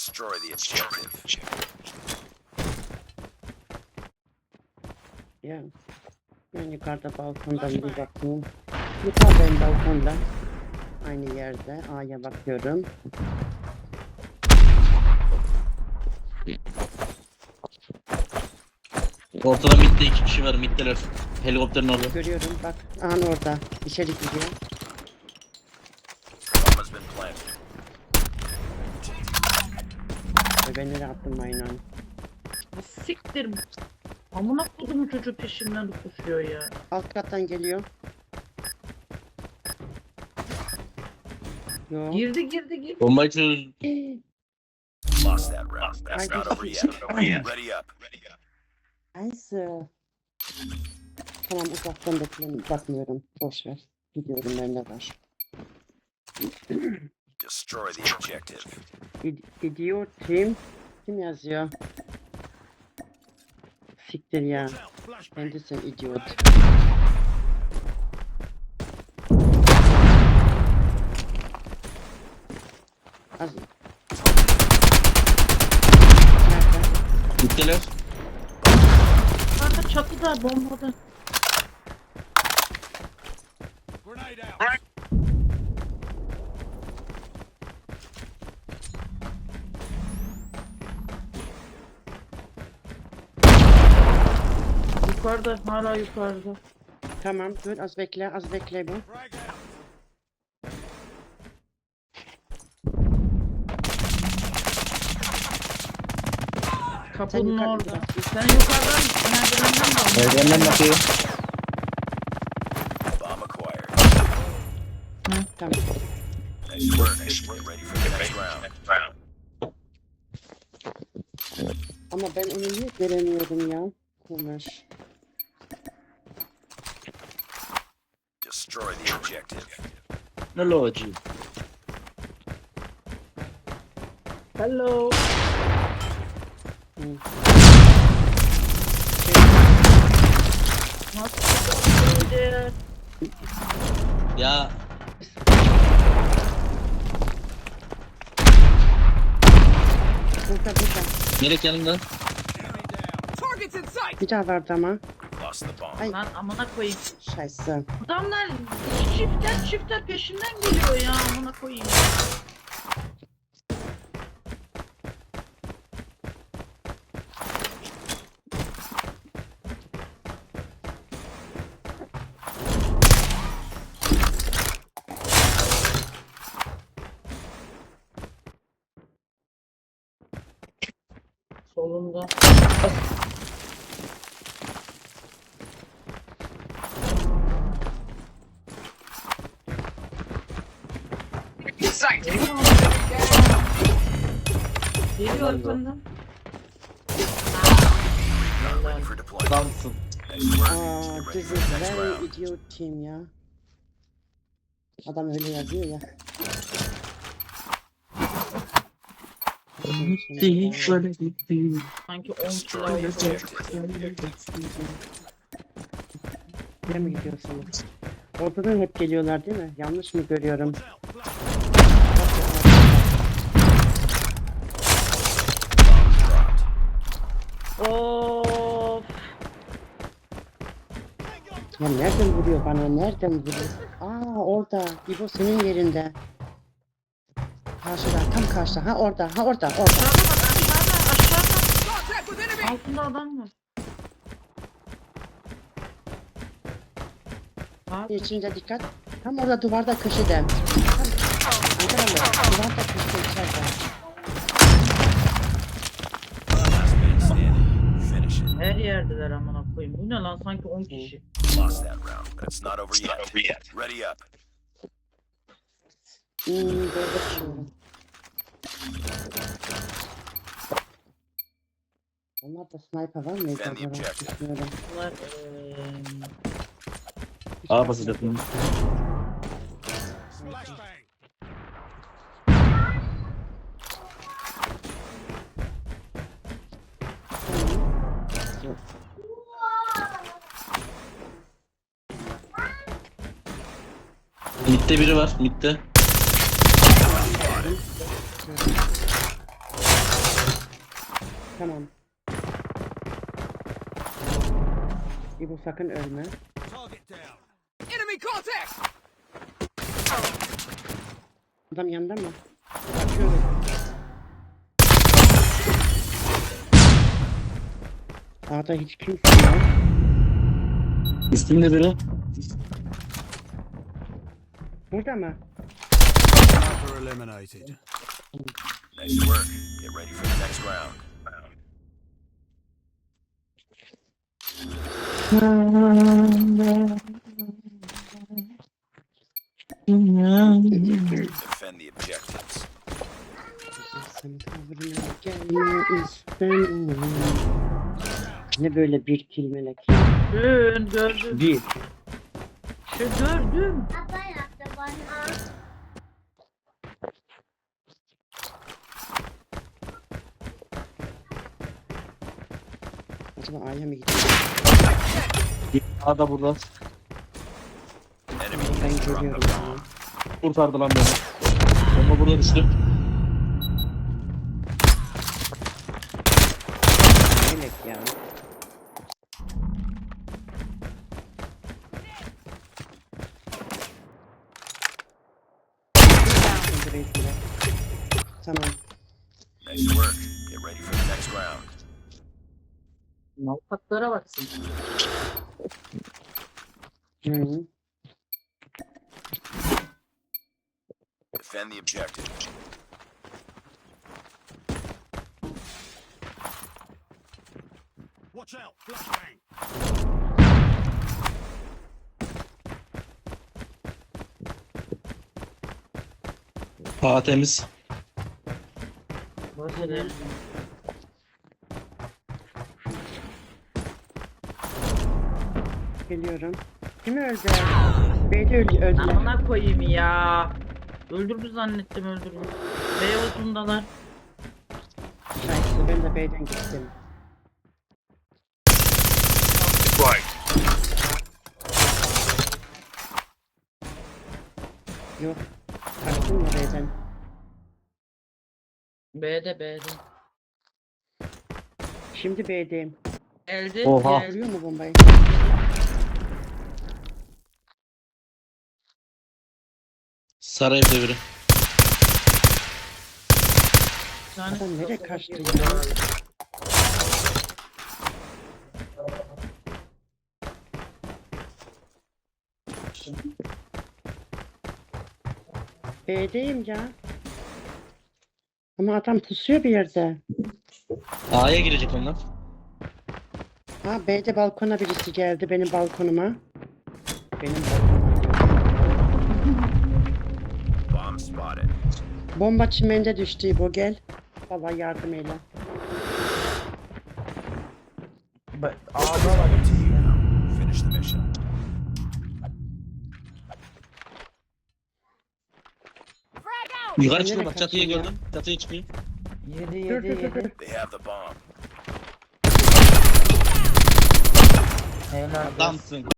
Destroy the objective. Ya. Ben yukarıda balkondan bir bakayım. Yukarıdayım balkonda. Aynı yerde. A'ya bakıyorum. Ortada midde iki kişi var middeler. Helikopterin orada. Görüyorum bak. An orada. İçeri gidiyor. Ben nereye attım aynen. Bu Siktir. Amına kodumun çocuğu peşimden koşuyor ya. Alt kattan geliyor. Yok. Girdi girdi girdi. Bombayı çöz. Lost that round. That's I not just- over yet. Ready up. Nice. Tamam uzaktan bekliyorum. Bakmıyorum. Boş ver. Gidiyorum ben de var. Destroy the objective. İd- Gidiyor kim? Kim yazıyor? Siktir ya. Ben de sen idiot. Az... Middeler. Kanka çatıda bombada. Yukarıda hala yukarıda. Tamam dur az bekle az bekle bu. Kapının yukarı- orada. Sen yukarıdan merdivenden bak. Merdivenden bakıyor. Bomb acquired. Tamam. Nice work. Get ready for the next round. Ama ben onu niye göremiyorum ya? Konuş. Destroy the objective. Lovacı. Hello. Nasıl? Ya Burada burada. Melek yanında. Bir daha vardı ama. Ay. Lan amına koyayım. Şaysı. Adamlar çiftler çiftler peşinden geliyor ya amına koyayım. Solunda. Geliyor deployment. Adamsın. Aa, this is very idiot team ya. Adam öyle yazıyor ya. Gitti şöyle gitti. Sanki 10 Destroy kilo. Nereye mi gidiyorsunuz? Ortadan hep geliyorlar değil mi? Yanlış mı görüyorum? Ya nereden vuruyor bana? Nereden vuruyor? Aa orada. İbo senin yerinde. Karşıda, tam karşıda. Ha orada, ha orada, orada. Altında adam var. İçinde dikkat. Tam orada duvarda köşede. Tam. Duvarda köşede içeride. Her yerdeler amına koyayım. Bu ne lan sanki 10 kişi. Lost that round, but it's not over yet. Ready up. Düşünüyorum. Onlarda sniper var mıydı Defend the objective. Bunlar eee Aa bakmadım. basacaktım. Yok. Midde biri var midde. Tamam. İbo sakın ölme. Adam yanında mı? Bakıyorum. A'da hiç kimse yok. Üstümde biri. Burada mı? Sniper eliminated. Nice work. Get ready for the next round. Defend the objectives. Ne böyle bir kelime ki? Gördüm. Bir. Şu gördüm. Acaba A'ya mı gidiyor? Aa da burada. Ben görüyorum. Kurtardı lan beni. Bomba burada düştü. Tamam. Nice work. Get ready for the next round. Malpaklara baksın. Hı -hı. Defend the objective. Watch out! Flashbang! Aa temiz. Geliyorum. Kim öldü? Beni öldü. öldüler. Amına koyayım ya. Öldürdü zannettim öldürdü. Beyozundalar. Şahitli ben de B'den gittim. Yok. Kaçtın mı B'den? B'de B'de. Şimdi B'deyim. Geldi. Oha. Geldi. Vuruyor mu bombayı? Sarı evde biri. Bir tane Adam nereye kaçtı ya? B'deyim ya. Ama adam pusuyor bir yerde. A'ya girecek onlar. Ha B'de balkona birisi geldi benim balkonuma. Benim balkonuma. Bomb spotted. Bomba çimende düştü bu gel. Vallahi yardım eyle. To you Yukarı çıkıyor bak çatıya gördüm. Çatıya çıkıyor. Yedi yedi yedi. They have the bomb. Helal. Adamsın.